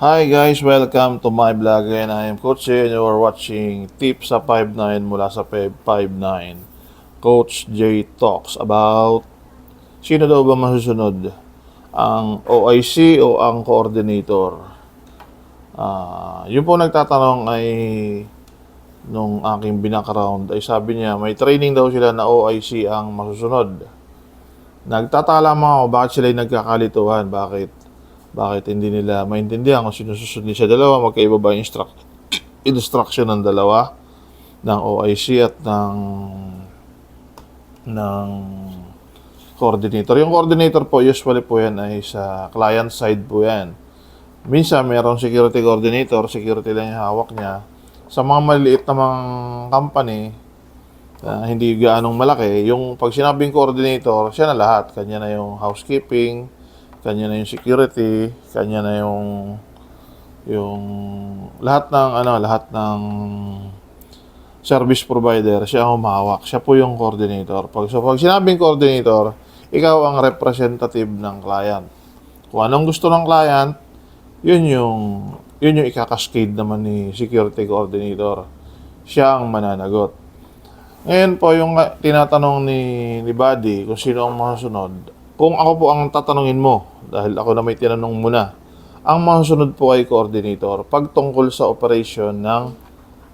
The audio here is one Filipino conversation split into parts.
Hi guys, welcome to my vlog and I am Coach J and you are watching Tips sa 5'9 mula sa Feb 5'9. Coach J talks about sino daw ba masusunod? Ang OIC o ang coordinator? Ah, yun po nagtatanong ay nung aking binakround ay sabi niya may training daw sila na OIC ang masusunod. Nagtataka lamang ako bakit sila yung nagkakalituhan, bakit bakit hindi nila maintindihan kung sino susunod sa dalawa, magkaiba ba instruct, instruction ng dalawa, ng OIC at ng ng coordinator. Yung coordinator po, usually po yan ay sa client side po yan. Minsan, mayroong security coordinator, security lang yung hawak niya. Sa mga maliliit na mga company, na hindi gaanong malaki, yung pag sinabing coordinator, siya na lahat. Kanya na yung housekeeping, kanya na yung security, kanya na yung yung lahat ng ano, lahat ng service provider, siya ang humahawak. Siya po yung coordinator. Pag so pag sinabing coordinator, ikaw ang representative ng client. Kung anong gusto ng client, yun yung yun yung ikakaskade naman ni security coordinator. Siya ang mananagot. Ngayon po, yung tinatanong ni, ni Buddy kung sino ang masunod. Kung ako po ang tatanungin mo, dahil ako na may tinanong muna, ang masunod po ay coordinator pag tungkol sa operation ng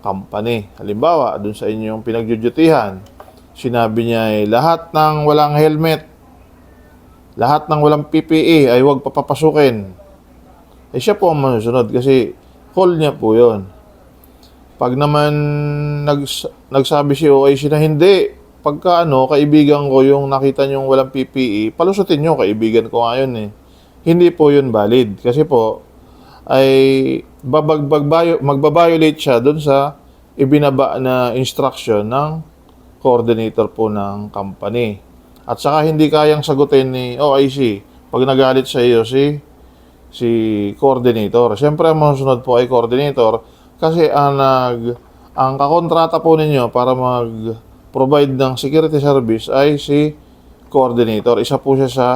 company. Halimbawa, dun sa inyong pinagjujutihan, sinabi niya ay lahat ng walang helmet, lahat ng walang PPE ay huwag papapasukin. Eh siya po ang masunod kasi call niya po yon. Pag naman nags, nagsabi si OIC na hindi, pagka ano, kaibigan ko yung nakita nyo walang PPE, palusutin nyo, kaibigan ko nga eh. Hindi po yun valid. Kasi po, ay babagbag, magbabiolate siya doon sa ibinaba na instruction ng coordinator po ng company. At saka hindi kayang sagutin ni OIC pag nagalit sa iyo si si coordinator. Siyempre, ang masunod po ay coordinator kasi ang nag ang kakontrata po ninyo para mag-provide ng security service ay si coordinator. Isa po siya sa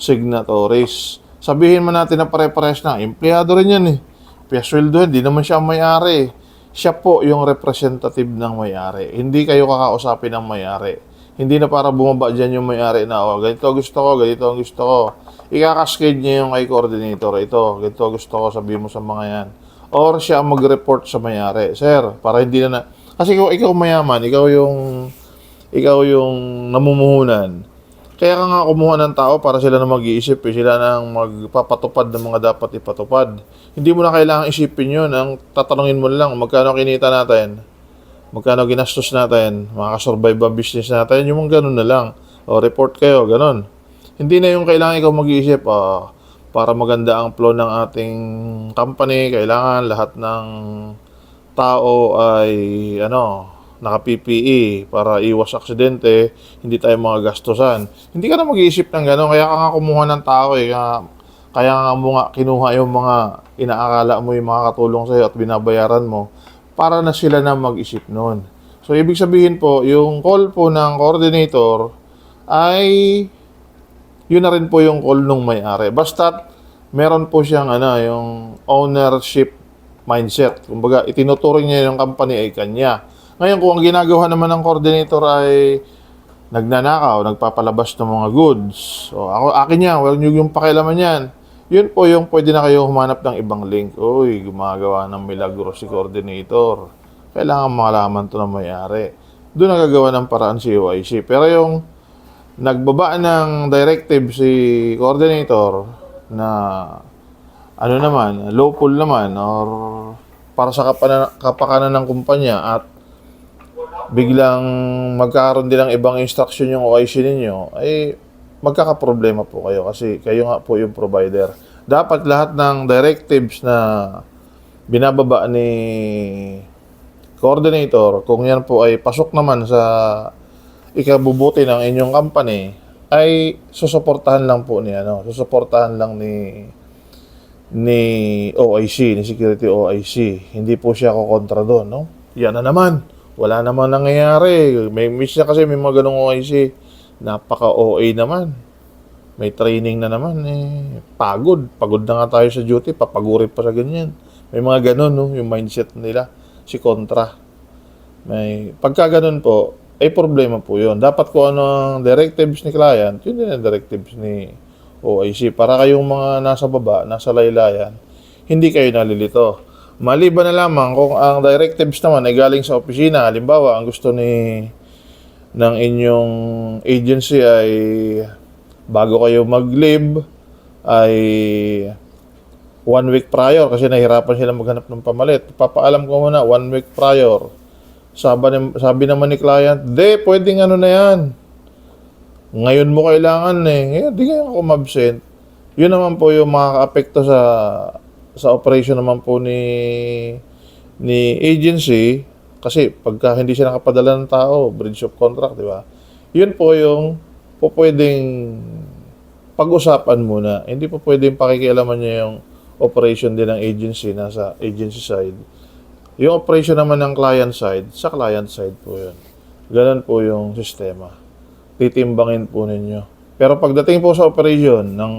signatories. Sabihin man natin na pare-pares na, empleyado rin yan eh. Piyasweldo, hindi naman siya may-ari. Siya po yung representative ng may-ari. Hindi kayo kakausapin ng may-ari. Hindi na para bumaba dyan yung may-ari na, oh, ganito gusto ko, ganito ang gusto ko. Ikakaskade niya yung kay coordinator. Ito, ganito gusto ko, sabihin mo sa mga yan. Or siya mag-report sa may-ari. Sir, para hindi na na... Kasi ikaw, ikaw mayaman, ikaw yung... Ikaw yung namumuhunan. Kaya ka nga kumuha ng tao para sila na mag-iisip, eh. sila nang magpapatupad ng mga dapat ipatupad. Hindi mo na kailangang isipin yun. Ang tatanungin mo lang, magkano kinita natin? Magkano ginastos natin? Makakasurvive ba business natin? Yung mga ganun na lang. O report kayo, ganun. Hindi na yung kailangan ikaw mag-iisip, ah, para maganda ang flow ng ating company, kailangan lahat ng tao ay ano, naka-PPE para iwas aksidente, hindi tayo mga gastusan. Hindi ka na mag-iisip ng gano'n, kaya ka nga kumuha ng tao eh. Kaya, kaya nga mo nga kinuha yung mga inaakala mo yung mga katulong sa'yo at binabayaran mo para na sila na mag-isip noon. So, ibig sabihin po, yung call po ng coordinator ay yun na rin po yung call nung may-ari. Basta meron po siyang ano, yung ownership mindset. Kumbaga, itinuturing niya yung company ay kanya. Ngayon, kung ang ginagawa naman ng coordinator ay nagnanakaw, nagpapalabas ng mga goods. O, ako, akin yan, wala nyo yung pakialaman yan. Yun po yung pwede na kayo humanap ng ibang link. Uy, gumagawa ng milagro si coordinator. Kailangan malaman to ng may-ari. Doon nagagawa ng paraan si UIC. Pero yung nagbaba ng directive si coordinator na ano naman, lawful naman or para sa kapana, kapakanan ng kumpanya at biglang magkakaroon din ng ibang instruction yung OIC ninyo, ay magkakaproblema po kayo kasi kayo nga po yung provider. Dapat lahat ng directives na binababa ni coordinator, kung yan po ay pasok naman sa ikabubuti ng inyong company, ay susuportahan lang po ni ano, susuportahan lang ni ni OIC, ni Security OIC. Hindi po siya kukontra doon, no? Yan na naman. Wala naman nangyayari. May miss na kasi may mga ganong OIC. Napaka-OA naman. may training na naman eh. Pagod. Pagod na nga tayo sa duty. Papagurin pa sa ganyan. May mga ganun no? Yung mindset nila. Si kontra may pagka ganun po ay problema po yun. Dapat ko ano ang directives ni client yun din ang directives ni OIC para kayong mga nasa baba nasa laylayan hindi kayo nalilito maliban na lamang kung ang directives naman ay galing sa opisina halimbawa ang gusto ni ng inyong agency ay bago kayo mag-leave ay one week prior kasi nahirapan sila maghanap ng pamalit. Papaalam ko muna one week prior. Sabi, sabi naman ni client, de, pwedeng ano na yan. Ngayon mo kailangan eh. Ngayon, di ngayon ako absent Yun naman po yung makaka-apekto sa sa operation naman po ni ni agency kasi pagka hindi siya nakapadala ng tao, bridge of contract, di ba? Yun po yung po pwedeng pag-usapan muna. Hindi po pwedeng pakikialaman niya yung operation din ng agency nasa agency side. Yung operation naman ng client side, sa client side po yun. Ganun po yung sistema. Titimbangin po ninyo. Pero pagdating po sa operation ng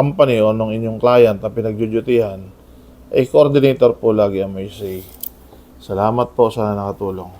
company o ng inyong client na pinagdudutihan, eh coordinator po lagi ang may say. Salamat po sa nakatulong.